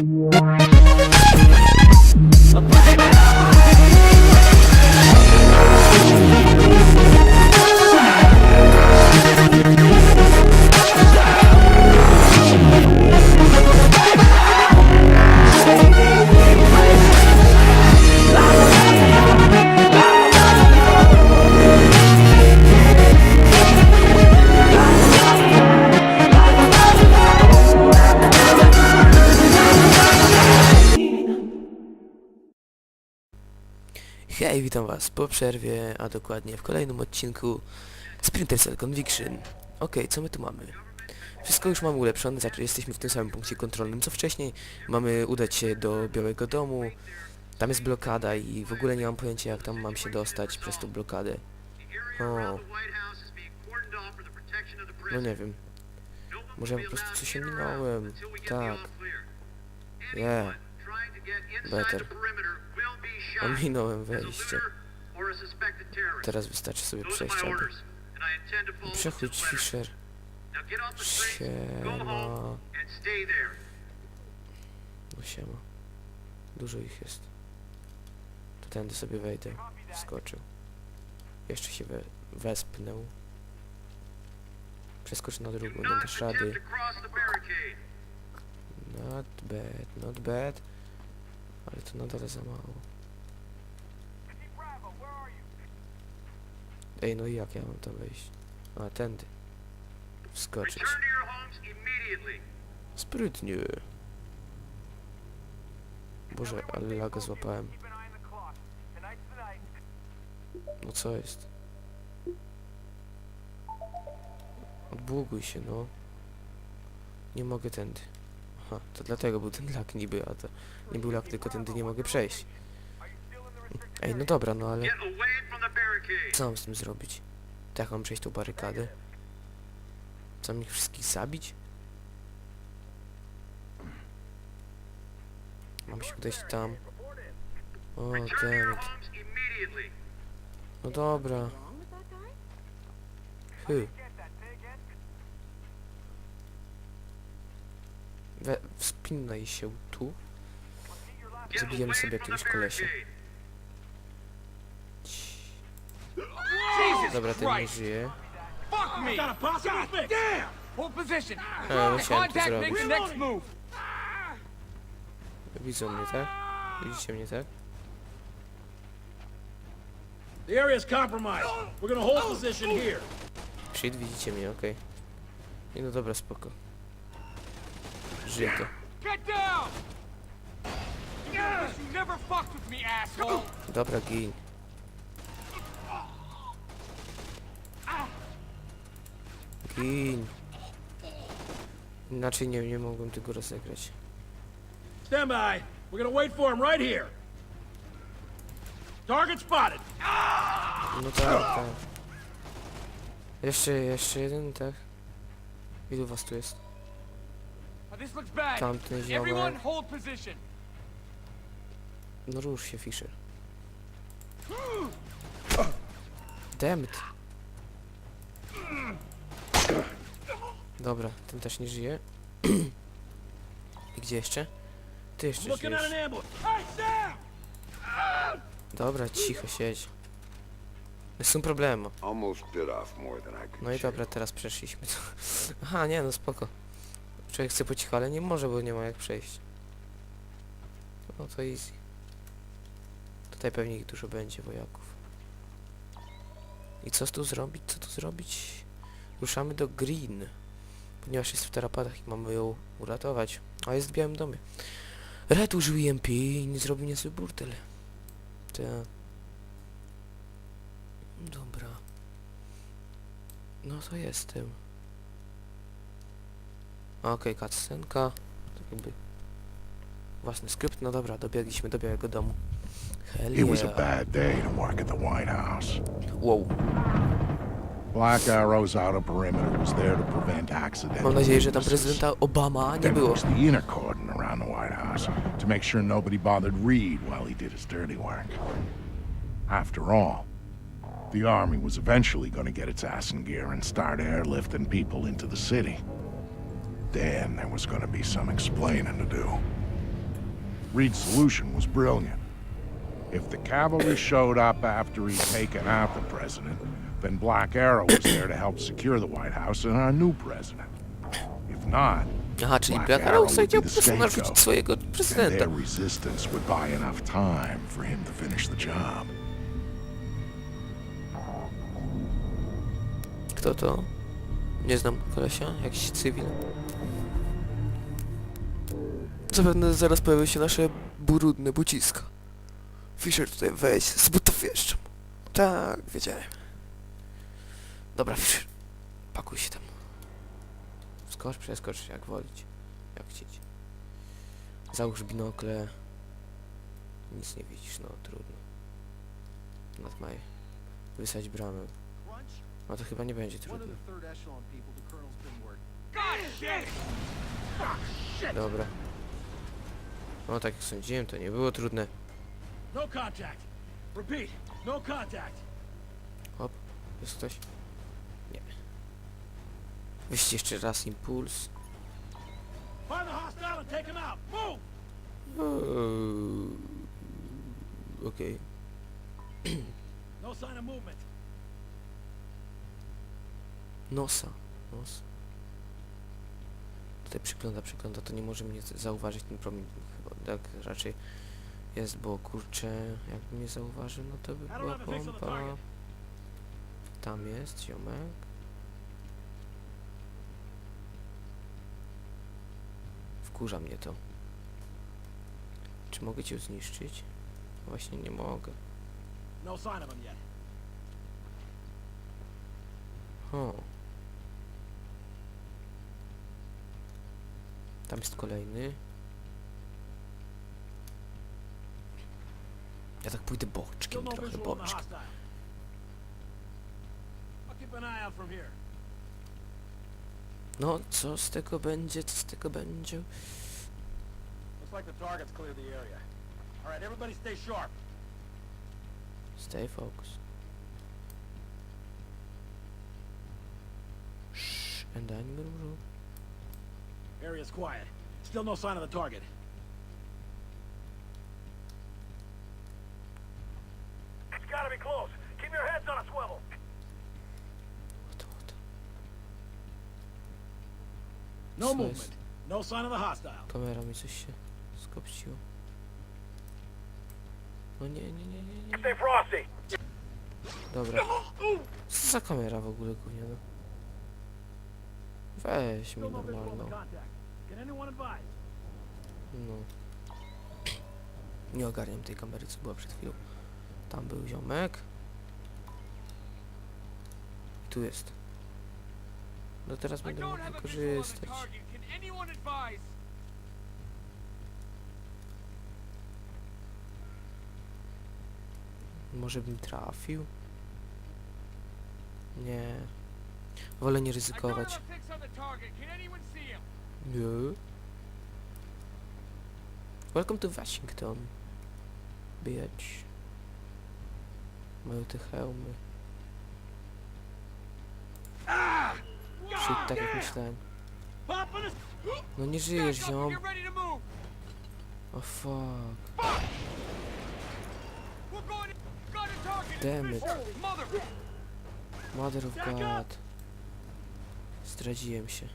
Bye. Hej, witam was po przerwie, a dokładnie w kolejnym odcinku Sprinter Cell Conviction. Okej, co my tu mamy? Wszystko już mamy ulepszone, znaczy jesteśmy w tym samym punkcie kontrolnym co wcześniej. Mamy udać się do Białego Domu. Tam jest blokada i w ogóle nie mam pojęcia jak tam mam się dostać przez tą blokadę. O, no nie wiem. Może ja po prostu coś ominąłem. Tak. Yeah. Better. Ominąłem wejście. Teraz wystarczy sobie przejść albo... Przechodź Fisher. Siema. No siema. Dużo ich jest. To tędy sobie wejdę. Skoczył. Jeszcze się we wespnę. Przeskocz na drugą, nie dasz rady. Not bad, not bad. Ale to nadal za mało. Ej, no i jak ja mam tam wejść? A, tędy. Wskoczyć. Sprytnie. Boże, ale laga złapałem. No co jest? Odbłoguj się, no. Nie mogę tędy. Aha, to dlatego był ten lak niby, a to nie był lak, tylko tędy nie mogę przejść. Ej, no dobra, no ale co mam z tym zrobić? Tak mam przejść tą barykadę? Co mam ich wszystkich zabić? Mam się udać tam. O, ten. No dobra. Hy. We, wspinaj się tu. Zabijemy sobie jakiegoś kolesia. Dobra, ten nie żyje. Fuck me! Got a posse? God damn! Hold position. A, musiałem to Contact makes zrobić. next move. Widzą mnie, tak? Widzicie mnie, tak? The area's compromised. We're gonna hold position here. Shit, widzicie mnie, okej. Nie no dobra, spoko. Żyję to. Get down! You never fucked with me, asshole. Dobra, gin. Gin. Inaczej nie, nie mogłem tego rozegrać. Stand by. We're gonna wait for him right here. Target spotted. No tak, tak. Jeszcze, jeszcze jeden, tak? Ilu was tu jest? This looks bad. Tamten Everyone ziomek. hold position. No rusz się, Fisher. Dammit. Dobra, ten też nie żyje. I gdzie jeszcze? Ty jeszcze żyjesz. Dobra, cicho siedź. Są problemu. Almost bit off more than I could No i chew. dobra, teraz przeszliśmy. to- Aha, nie, no spoko. Człowiek chce po cichu, ale nie może, bo nie ma jak przejść. No to easy. Tutaj pewnie ich dużo będzie wojaków. I co tu zrobić? Co tu zrobić? Ruszamy do Green. Ponieważ jest w tarapatach i mamy ją uratować. A jest w Białym Domie. Red użył EMP i nie zrobił niezły burdel. Tak. Dobra. No to jestem. Okej, okay, cutscenka. Tak jakby... Własny skrypt, no dobra, dobiegliśmy do Białego Domu. Hell It was a yeah. bad day to work at the White House. Wow. Black Arrow's outer perimeter was there to prevent accidents. Mam nadzieję, że tam prezydenta Obama nie Then było. was the inner cordon around the White House to make sure nobody bothered Reed while he did his dirty work. After all, the army was eventually going to get its ass in gear and start airlifting people into the city. Then there was going to be some explaining to do. Reed's solution was brilliant. If the cavalry showed up after he'd taken out the president, then Black Arrow was there to help secure the White House and our new president. If not, Aha, czyli Black Arrow chciał po prostu narzucić swojego and prezydenta. their resistance would buy enough time for him to finish the job. Kto to? Nie znam kolesia, jakiś cywil. Zapewne zaraz pojawią się nasze brudne buciska. Fisher tutaj weź, z butów jeszcze. Tak, wiedziałem. Dobra. Pakuj się tam. Skocz, przeskocz, jak wolić. Jak chcieć. Załóż binokle. Nic nie widzisz, no trudno. Nadmaj. Wysadź bramę. No to chyba nie będzie trudno. Dobra. No tak jak sądziłem, to nie było trudne. No contact. Repeat. No contact. Jest ktoś? Weźcie jeszcze raz impuls. Eee, Okej. No of movement. Nosa. Nos. Tutaj przygląda, przygląda, to nie może mnie zauważyć ten promień. Chyba tak raczej jest, bo kurczę, jakby mnie zauważył, no to by była pompa. Tam jest ziomek. Wkurza mnie to. Czy mogę cię zniszczyć? Właśnie nie mogę. No sign of him yet. O. Tam jest kolejny. Ja tak pójdę boczkiem, trochę boczkiem. I'll keep an eye out from here. No, co z tego będzie, co z tego będzie? Looks like the target's cleared the area. All right, everybody stay sharp. Stay focused. Shh, and roll. Area's quiet. Still no sign of the target. No movement. jest? No sign of the hostile. Kamera mi coś się skopciło. No nie, nie, nie, nie, nie. Stay frosty. Dobra. Co za kamera w ogóle, gówniana? Weź mi no normalną. No. Nie ogarniam tej kamery, co była przed chwilą. Tam był ziomek. I tu jest. No teraz będę mógł wykorzystać. Może bym trafił? Nie. Wolę nie ryzykować. Nie. Welcome to Washington. Bitch. Mają te hełmy. Shit, tak jak myślałem. No nie żyjesz, ziom. O fuck. A target. Damn it. Mother... Of God. Zdradziłem się.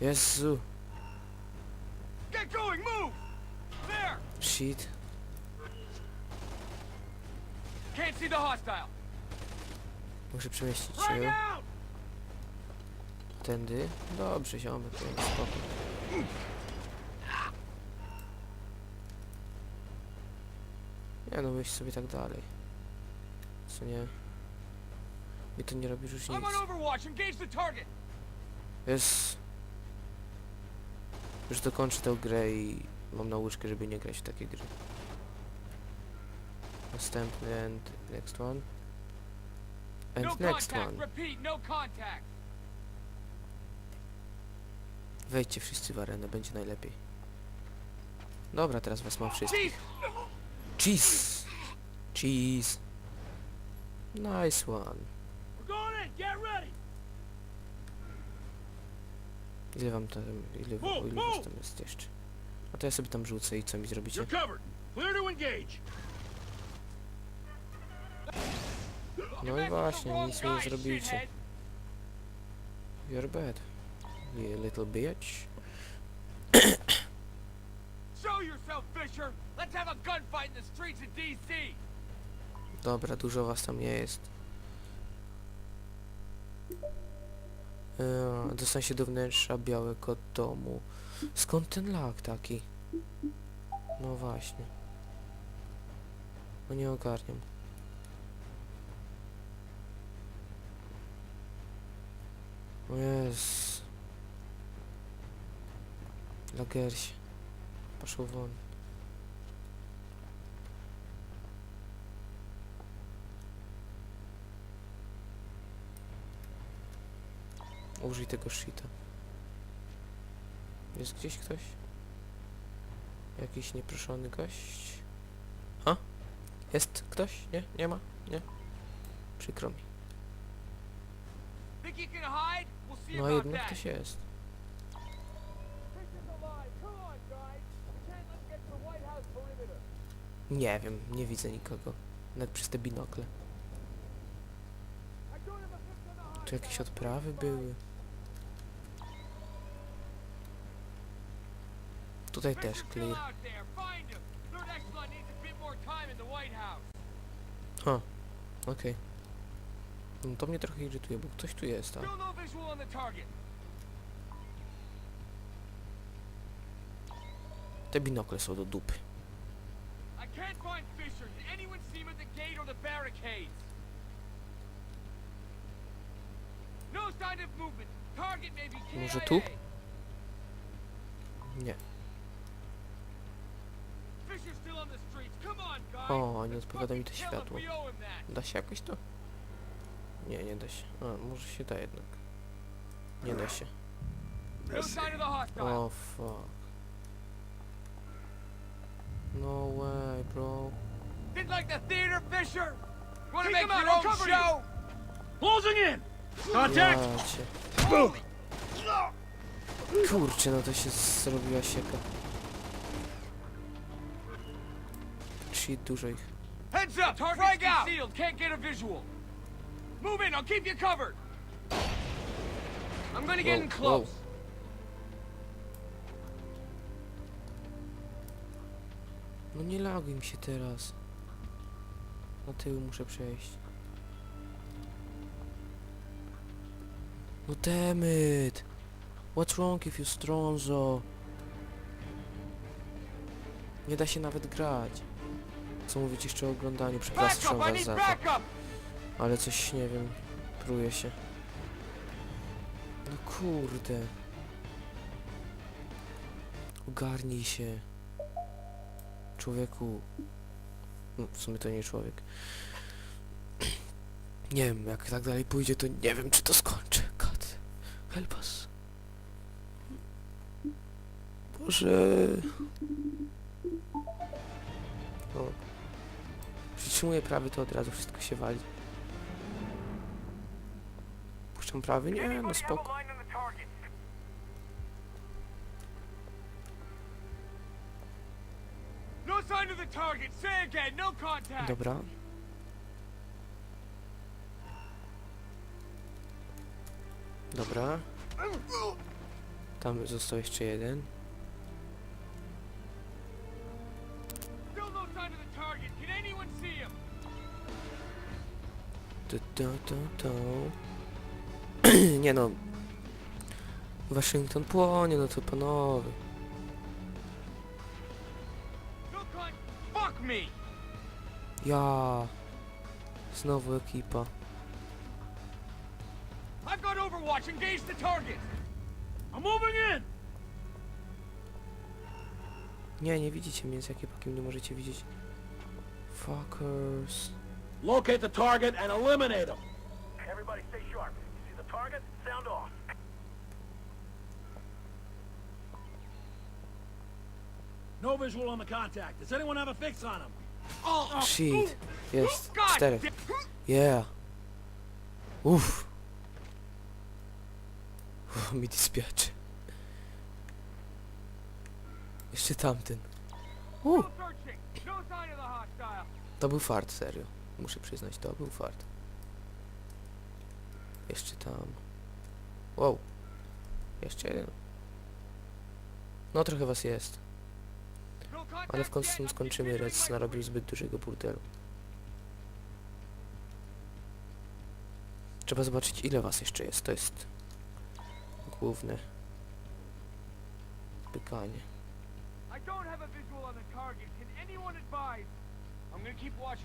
Jezu. Shit. Muszę przemieścić się. Tędy. Dobrze, ziomek, to jest spoko. Nie no, myśl sobie tak dalej. Co nie? Mi to nie robi różnicy. Jest... Już dokończę tę grę i mam nauczkę, żeby nie grać w takie gry. Następny and next one. No And next contact. one. Repeat. No contact. Wejdźcie wszyscy w arenę, będzie najlepiej. Dobra, teraz was mam wszystkich. Cheese! Cheese! Nice one. Ile wam tam, ile, ile was tam jest jeszcze? A To ja sobie tam rzucę i co mi zrobicie? No i właśnie, nic mi nie zrobicie. You're bad. You little bitch. Show yourself, Fisher! Let's have a gunfight in the streets of D.C. Dobra, dużo was tam nie jest. Eee, Dostań się do wnętrza białego domu. Skąd ten lag taki? No właśnie. No nie ogarniam. O jest. Lagersie. Poszło won. Użyj tego shita. Jest gdzieś ktoś? Jakiś nieproszony gość? A? Jest ktoś? Nie? Nie ma? Nie? Przykro mi. No jednak ktoś jest. Fisher's alive. Come on, guys. We can't let him get to the White House perimeter. Nie wiem, nie widzę nikogo. Nawet przez te binokle. Tu jakieś odprawy były. Tutaj też clear. Ha, okej. No to mnie trochę irytuje, bo ktoś tu jest, a... Target. Te binokle są do dupy. Can't find Fisher. Did anyone see him at the gate or the barricades? No sign of movement. Target may be KIA. Może tu? Nie. Fisher's still on the streets. Come on, guys. O, nie odpowiada mi to światło. Da się jakoś to? Nie, nie da się. A, może się da jednak. Nie da się. No. O, fuck. No way, bro. Didn't like the theater, Fisher? Want to Take make your out, own I'll cover show? Closing in. Contact. Holy Kurczę, no to się zrobiła sieka. Shit, dużo ich. Heads up! Target's concealed. Can't get a visual. Move in. I'll keep you covered. I'm gonna get Whoa, in close. No nie laguj mi się teraz. Na tył muszę przejść. No damn it! What's wrong if you stronzo? Nie da się nawet grać. Co mówić jeszcze o oglądaniu? Przepraszam was za to. Ale coś, nie wiem, pruje się. No kurde. Ogarnij się. Człowieku. No, w sumie to nie człowiek. Nie wiem, jak tak dalej pójdzie, to nie wiem, czy to skończę. God, help us. Boże. O. Przytrzymuję prawy, to od razu wszystko się wali. Puszczam prawy? Nie, no spoko. Dobra. Dobra. Tam został jeszcze jeden. Tu, tu, tu, tu. Nie no. Waszyngton płonie, no to panowie. Ja. Znowu ekipa. I've got Overwatch. Engage the target. I'm moving in. Nie, nie widzicie mnie z ekiepakiem, nie możecie widzieć. Fuckers. Locate the target and eliminate him. Everybody stay sharp. You see the target? Sound off. No visual on the contact. Does anyone have a fix on him? Oh, Shit. Jest. God Czterech. damn- Yeah. Uff. Uff, mi dispiace. Jeszcze tamten. U, searching. Sign of the hostile. to był fart, serio. Muszę przyznać, to był fart. Jeszcze tam. Wow. Jeszcze jeden. No trochę was jest. Ale w końcu skończymy, my narobił zbyt dużego burdelu. Trzeba zobaczyć ile was jeszcze jest, to jest główne pytanie.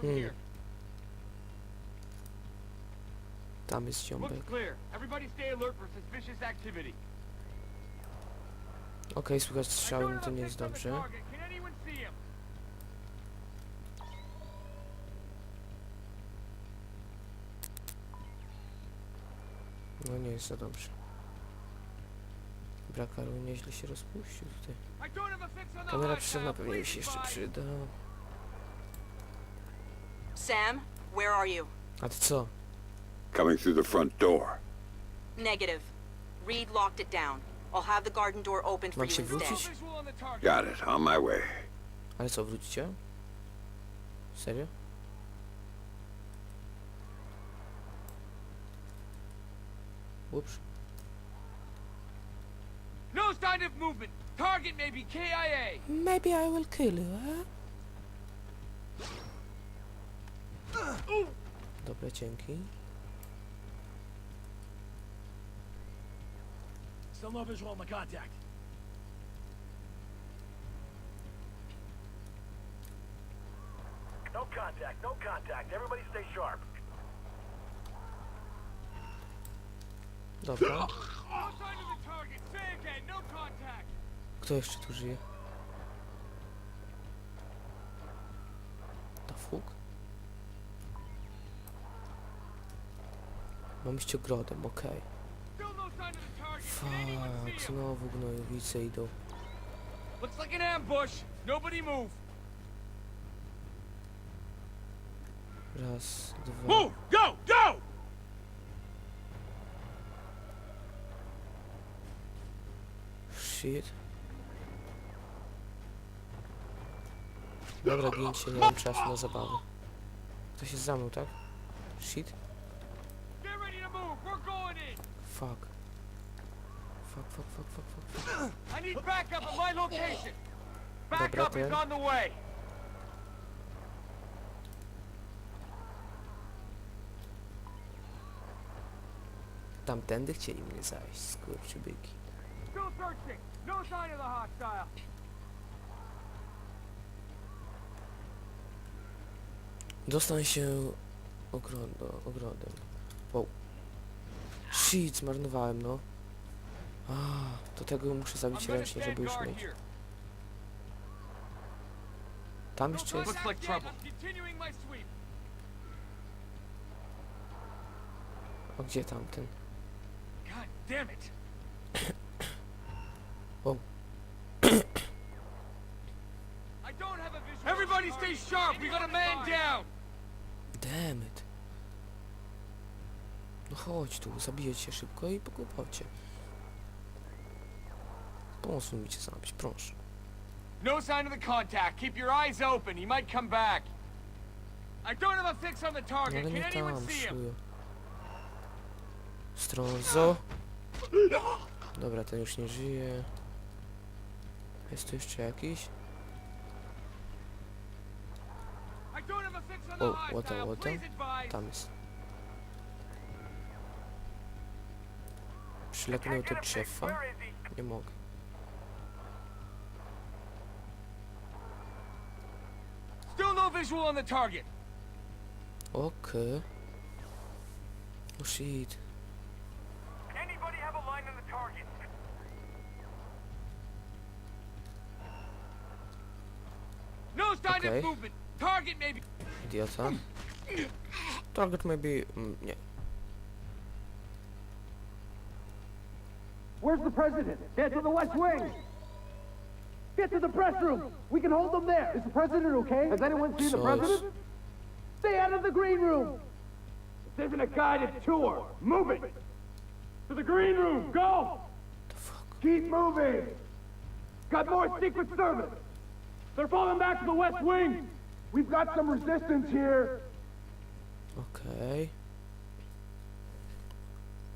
Hmm. Tam jest activity. Okej, słychać I strzały, no to nie jest dobrze. No nie jest za dobrze. Brakaru nieźle się rozpuścił tutaj. Kamera przyszedł pewnie mi się jeszcze przyda. Sam, where are you? A ty co? Coming through the front door. Negative. Reed locked it down. I'll have the garden door opened for Mam you się instead. wrócić? Got it. On my way. Ale co, wrócicie? Serio? Ups. No sign of movement. Target may be KIA. Maybe I will kill you, eh? Dobra, dzięki. Still no visual on the contact. Contact, no contact. Everybody stay sharp. Dobra. No sign of the target. Say again. No contact. Kto jeszcze tu żyje? Ta fuk? Mam iść ogrodem, okej. Still no sign of the target. Can anyone Fuck, him? znowu gnojowice idą. Looks like an ambush. Nobody move. Raz, dwa... Move! Go! Go! Shit. Dobra, gincie, nie mam czasu na zabawę. Ktoś jest za mną, tak? Shit. Fuck. Fuck, fuck, fuck, fuck, fuck. I need backup at my location. Backup is on the way. Tamtędy chcieli mnie zajść, skurczybyki. Still searching. No sign of the hostile. Dostań się ogrodo, ogrodem. Wow. Shit, zmarnowałem, no. A, do tego muszę zabić ręcznie, żeby już mieć. Tam jeszcze jest... O, gdzie tamten? God damn it. Wow. I don't have a visual. Everybody stay sharp. We got a man down. Damn it. No chodź tu, zabiję cię szybko i po kłopocie. Pomóż mi cię zabić, proszę. No sign of the contact. Keep your eyes open. He might come back. I don't have a fix on the target. Can nie anyone see him? szujo. Dobra, ten już nie żyje. Jest tu jeszcze jakiś? I don't have a fix on the what the- hostile. what the- Please advise. Tam jest. Przylegnął do drzewa? Nie mogę. Still no. Okej. Oh shit. Anybody have a line on the target? No sign Okay. of movement. Target may be. Idiota. Target maybe... Mm, nie. Where's the president? Get to the West Wing! Get to the press room! We can hold them there! Is the president okay? Has anyone seen the president? Stay out of the green room! This isn't a guided tour. Move it. To the green room. Go. The fuck? Keep moving! Got more Secret Service. They're falling back to the West Wing. We've got some resistance here. Okay.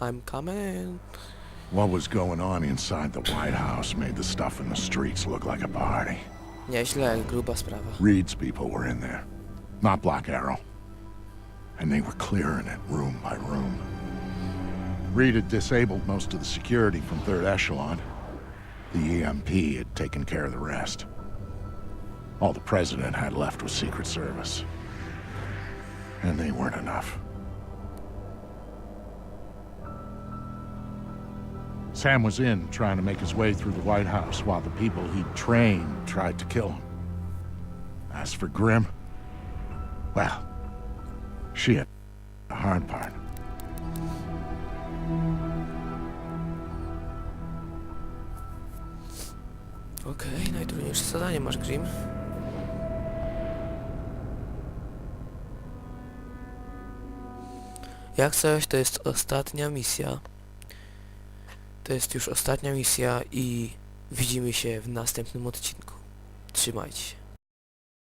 I'm coming. What was going on inside the White House made the stuff in the streets look like a party. Nieźle, gruba sprawa. Reed's people were in there, not Black Arrow. And they were clearing it room by room. Reed had disabled most of the security from Third Echelon. The EMP had taken care of the rest. All the President had left was Secret Service. And they weren't enough. Sam was in, trying to make his way through the White House while the people he'd trained tried to kill him. As for Grim, well, she had the hard part. Najtrudniejsze zadanie masz, Grim. Jak coś, to jest ostatnia misja. To jest już ostatnia misja i widzimy się w następnym odcinku. Trzymajcie się.